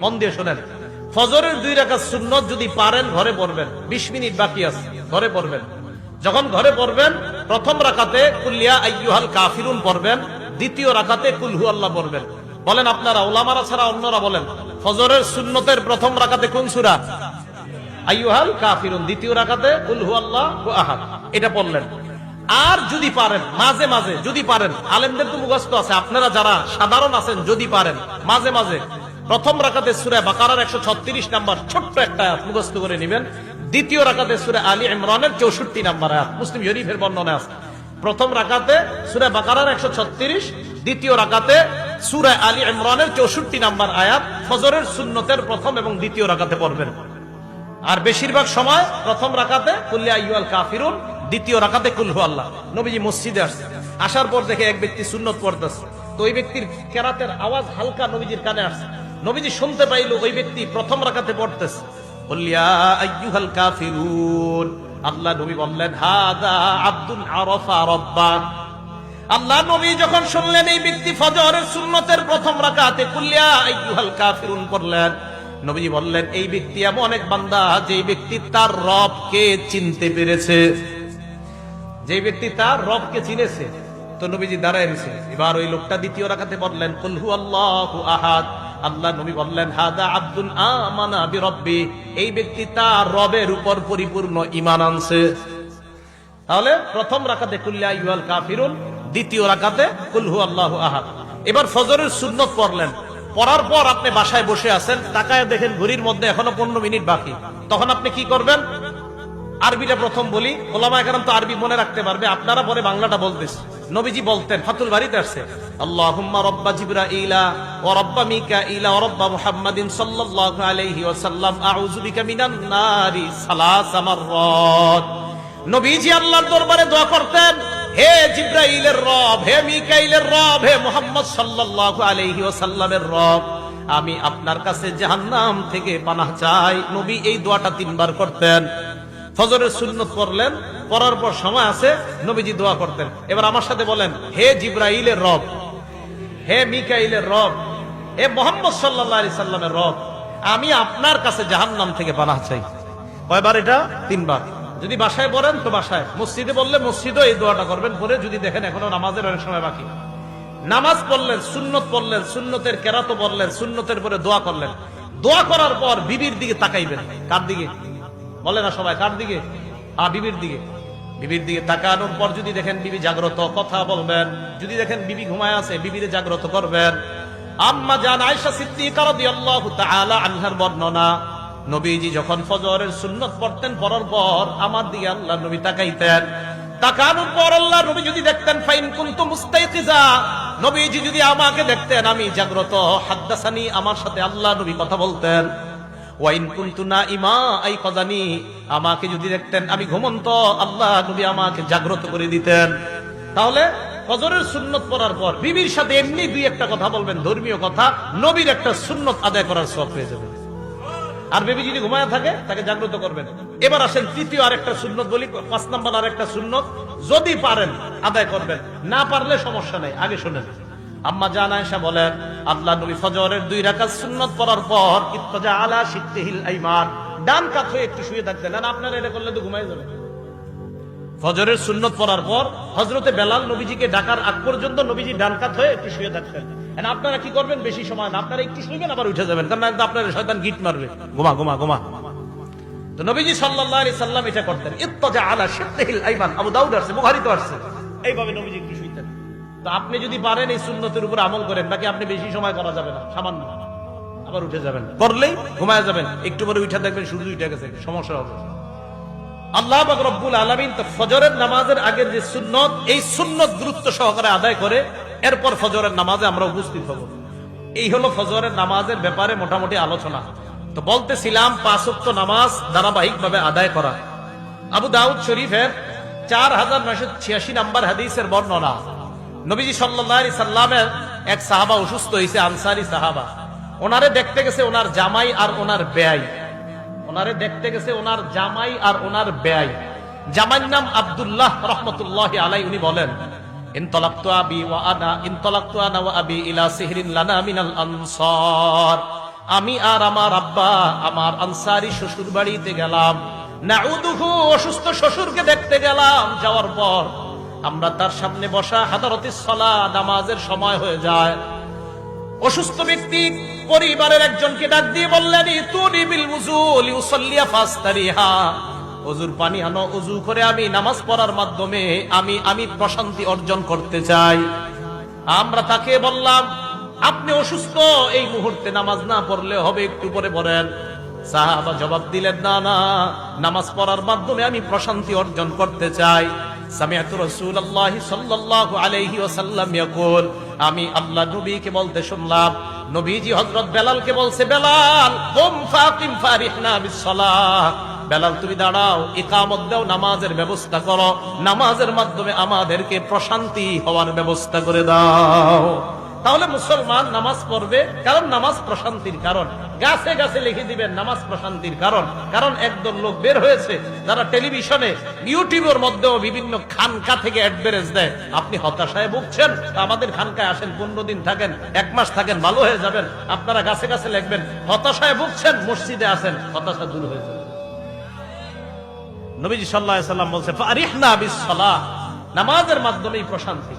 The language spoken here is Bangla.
মন দিয়ে শোনেন। ফজরের দুই রাকাত সুন্নত যদি পারেন, ঘরে পড়বেন। বিশ মিনিট বাকি আছে, ঘরে পড়বেন। যখন ঘরে পড়বেন, প্রথম রাকাতে কুল্লিয়া আইয়ুহাল কাফিরুন পড়বেন, দ্বিতীয় রাকাতে কুলহু আল্লাহ পড়বেন। বলেন, আপনারা ওলামারা ছাড়া অন্যরা বলেন, ফজরের সুন্নতের প্রথম রাকাতে কোন সুরা? আইয়ুহাল কাফিরুন, দ্বিতীয় রাকাতে কুলহু আল্লাহ আহাদ। এটা পড়লেন। আর যদি পারেন, মাঝে মাঝে যদি পারেন, আলেমদের তো মুখস্থ আছে, আপনারা যারা সাধারণ আছেন, যদি পারেন, মাঝে মাঝে প্রথম রাকাতে সুরে বাকারার একশো ছত্রিশ নাম্বার ছোট্ট একটা আয়াত মুখস্থ করে নেবেন। দ্বিতীয় রাকাতে সুরে আলী ইমরানের চৌষট্টি নাম্বার আয়াত মুসলিম শরীফের বর্ণনা আছে। প্রথম রাকাতে সুরে বাকারার একশো ছত্রিশ, দ্বিতীয় রাকাতে সুরে আলী ইমরানের চৌষট্টি নাম্বার আয়াত ফজরের সুন্নতের প্রথম এবং দ্বিতীয় রাকাতে পড়বেন। আর বেশিরভাগ সময় প্রথম রাকাতে কুল্লিয়া ইউয়াল কাফিরুন, দ্বিতীয় রাকাতে কুলহু আল্লাহ, নবীজি মসজিদে আসছে। আসার পর দেখে এক ব্যক্তি সুন্নত পড়তেছে। তো ওই ব্যক্তির কেরাতের আওয়াজ হালকা নবীজির কানে আসছে। নবীজি শুনতে পাইল, ওই ব্যক্তি প্রথম রাকাতে পড়তেছে। আল্লাহ নবী বললেন আব্দুল আরফা আল্লাহ যখন শুনলেন, এই ব্যক্তি সুন্নতের প্রথম বললেন। এই ব্যক্তি এমন এক বান্দা, যে ব্যক্তি তার রবকে চিনতে পেরেছে। যে ব্যক্তি তার রবকে চিনেছে, তো নবীজি দাঁড়ায় এবার ওই লোকটা দ্বিতীয় রাখাতে বললেন কুলহু আল্লাহ আহাদ। আল্লাহ নবী বললেন, হাদা আব্দুল আমানা বিরব্বি। এই ব্যক্তি তার রবের উপর পরিপূর্ণ ইমান আনছে। তাহলে প্রথম রাখাতে কুল্লিয়া ইউয়াল কাফিরুন, দ্বিতীয় রাখাতে কুলহু আল্লাহ আহাদ। এবার ফজরের সুন্নত পড়লেন। পড়ার পর আপনি বাসায় বসে আছেন, তাকায় দেখেন ঘড়ির মধ্যে এখনও পনেরো মিনিট বাকি। তখন আপনি কি করবেন? আরবিটা প্রথম বলি। ওলামা এখন তো আরবি মনে রাখতে পারবে, আপনারা পরে বাংলাটা বলতেছে। নবীজি বলতেন, ফাতুল বাড়িতে আসছে। আল্লাহুম্মা রব্বা জিবরাইলা ওয়া রব্বা মিকাইলা ওয়া রব্বা মুহাম্মাদিন সাল্লাল্লাহু আলাইহি ওয়াসাল্লাম। আউযু বিকা মিনান নারি সালাসা মাররাত। নবীজি আল্লাহর দরবারে দোয়া করতেন, হে জিব্রাইলের রব, হে মিকাইলের রব, হে মোহাম্মদ সাল্লাল্লাহু আলাইহি ওয়াসাল্লামের রব, আমি আপনার কাছে জাহান্নাম থেকে পানাহ চাই। নবী এই দোয়াটা তিনবার করতেন। ফজরের সুন্নত পড়লেন পড়ার পর সময় আছে, নবীজি দোয়া করতেন। এবার আমার সাথে বলেন, হে জিব্রাইলের রব, হে মিকাইলের রব, হে মোহাম্মদ সাল্লাহ আলি সাল্লামের রব, আমি আপনার কাছে জাহান্নাম থেকে পানাহ চাই। কয়বার এটা? তিনবার। যদি বাসায় বলেন তো বাসায়। মসজিদে বললে মসজিদও এই দোয়াটা করবেন, পরে যদি দেখেন এখনও নামাজের অনেক সময় বাকি। নামাজ পড়লেন, সুন্নত পড়লেন, সুন্নতের কেরাতো পড়লেন, সুন্নতের পরে দোয়া করলেন। দোয়া করার পর বিবির দিকে তাকাইবেন। কার দিকে? বলে না সবাই, কার দিকে? আ, বিবির দিকে। বিবির দিকে তাকানোর পর যদি দেখেন বিবি জাগ্রত, কথা বলবেন। যদি দেখেন বিবি ঘুমায় আছে, বিবিরে জাগ্রত করবেন। আম্মা জান আয়েশা সিদ্দিকা রাদিয়াল্লাহু তাআলা আনহার বর্ণনা, নবীজি যখন ফজরের সুন্নত পড়তেন, পড়ার পর আমার দিকে আল্লাহ নবী তাকাইতেন। তাকানোর পর আল্লাহ নবী যদি দেখতেন, ফাইন কুনতু মুস্তাইকিজা, নবীজি যদি আমাকে দেখতেন, আমি জাগ্রত। হাদ্দাসানি আমার সাথে আল্লাহ নবী কথা বলতেন। ইমা আই কজানি আমাকে যদি দেখতেন, আমি ঘুমন্ত, আল্লাহ নবী আমাকে জাগ্রত করে দিতেন। তাহলে ফজরের সুন্নত পড়ার পর বিবির সাথে এমনি দুই একটা কথা বলবেন, ধর্মীয় কথা, নবীর একটা সুন্নত আদায় করার সব হয়ে যাবে। আর বেবি যদি ঘুমায় থাকে, তাকে জাগ্রত করবেন। এবার আসেন তৃতীয় আরেকটা সুন্নত বলি, পাঁচ নম্বর আরেকটা সুন্নত, যদি পারেন, আদায় করবেন। না পারলে সমস্যা নেই, আগে শুনেন। আম্মা জান আয়েশা বলেন, আল্লাহ নবী ফজরের দুই রাকাত সুন্নত পড়ার পর ইত্তজা আলা শিকতিহিল আইমান, ডান কাত হয়ে একটু শুয়ে থাকতেন। আর আপনারা এটা করলে তো ঘুমাই যাবেন। ফজরের সুন্নত পড়ার পর হজরতে বেলাল নবীজিকে ডাকার আগ পর্যন্ত নবীজি ডান কাত হয়ে একটু শুয়ে থাকতেন। আপনারা কি করবেন? বেশি সময় না। আপনারা একটু শুইবেন, আবার উঠে যাবেন। কারণ একদম আপনার শয়তান গিট মারবে। ঘুমা ঘুমা ঘুমা। তো নবীজি সাল্লাল্লাহু আলাইহি সাল্লাম এটা করতেন। ইত্তজা আলা শিকতিহিল আইমান। আবু দাউদ আসছে বুখারীতে আসছে। এইভাবে নবীজি একটু শুইতেন। তো আপনি যদি পারেন এই সুন্নতের উপর আমল করেন, বাকি আপনি বেশি সময় করা যাবে না, সামান্য। আবার উঠে যাবেন করলেই ঘুমায় যাবেন, একটু পরে উঠে দেখবেন সূর্য উঠে গেছে, সমস্যা হবে। আল্লাহ রব্বুল আলামিন ফজরের নামাজের যে সুন্নত, এই সুন্নত গুরুত্ব সহকারে আদায় করে, এরপর ফজরের নামাজে আমরা উপস্থিত হব। এই হলো ফজরের নামাজের ব্যাপারে মোটামুটি আলোচনা। তো বলতেছিলাম পাঁচক্ত নামাজ ধারাবাহিক ভাবে আদায় করা। আবু দাউদ শরীফের চার হাজার নয়শো ছিয়াশি নাম্বার হাদিসের বর্ণনা। নবীজি সাল্লাল্লাহু সাল্লামের এক সাহাবা অসুস্থ হয়েছে আনসারি সাহাবা। ওনারে দেখতে গেছে ওনার জামাই আর ওনার ব্যয় ওনারে দেখতে গেছে ওনার জামাই আর ওনার ব্যয় জামাইর নাম আব্দুল্লাহ রহমতুল্লাহ আলাই উনি বলেন, ইনতলাক্তু আবি ওয়া আনা, ইনতলাক্তু আনা ওয়া আবি ইলা সিহরিন লানা আনসার। আমি আর আমার আব্বা, আমার আনসারি শ্বশুর বাড়িতে গেলাম। নাউদুহু অসুস্থ শ্বশুরকে দেখতে গেলাম, যাওয়ার পর আমরা তার সামনে বসা হাদারতি সলা নামাজের সময় হয়ে যায়। অসুস্থ ব্যক্তি পরিবারের একজনকে ডাক দিয়ে বললেন তুনি বিল উজুল ইউসাল্লিয়া ফাস্তারিহা। অজুর পানি আনো, অজু করে আমি নামাজ পড়ার মাধ্যমে আমি আমি প্রশান্তি অর্জন করতে চাই। আমরা তাকে বললাম, আপনি অসুস্থ, এই মুহূর্তে নামাজ না পড়লে হবে একটু পরে পড়েন। সাহাবা জবাব দিলেন, না না, নামাজ পড়ার মাধ্যমে আমি প্রশান্তি অর্জন করতে চাই। সামিআতু রাসূলুল্লাহ সাল্লাল্লাহু আলাইহি ওয়াসাল্লাম ইয়াকুল, আমি আল্লাহ নবীকে বলতে শুনলাম, নবীজি হযরত বেলালকে বলছে, বেলাল কুম ফাকিম ফারিহনা বিসসালাহ। বেলাল, তুমি দাঁড়াও, ইকামত দাও, নামাজের ব্যবস্থা করো। নামাজের মাধ্যমে আমাদেরকে প্রশান্তি হওয়ার ব্যবস্থা করে দাও। তাহলে মুসলমান নামাজ পড়বে, কারণ নামাজ প্রশান্তির কারণ। গাছে গাছে লিখে দিবেন নামাজ প্রশান্তির কারণ। কারণ একদল লোক বের হয়েছে, যারা টেলিভিশনে, ইউটিউবের মধ্যেও বিভিন্ন খানকা থেকে অ্যাডভারেজ দেয়। আপনি হতাশায় ভুগছেন আমাদের খানকায় আসেন, পনেরো দিন থাকেন, এক মাস থাকেন, ভালো হয়ে যাবেন। আপনারা গাছে গাছে লিখবেন, হতাশায় ভুগছেন, মসজিদে আসেন, হতাশা দূর হয়ে যাবে। নবীজি সাল্লাহ সাল্লাম বলছে নামাজের মাধ্যমেই প্রশান্তি।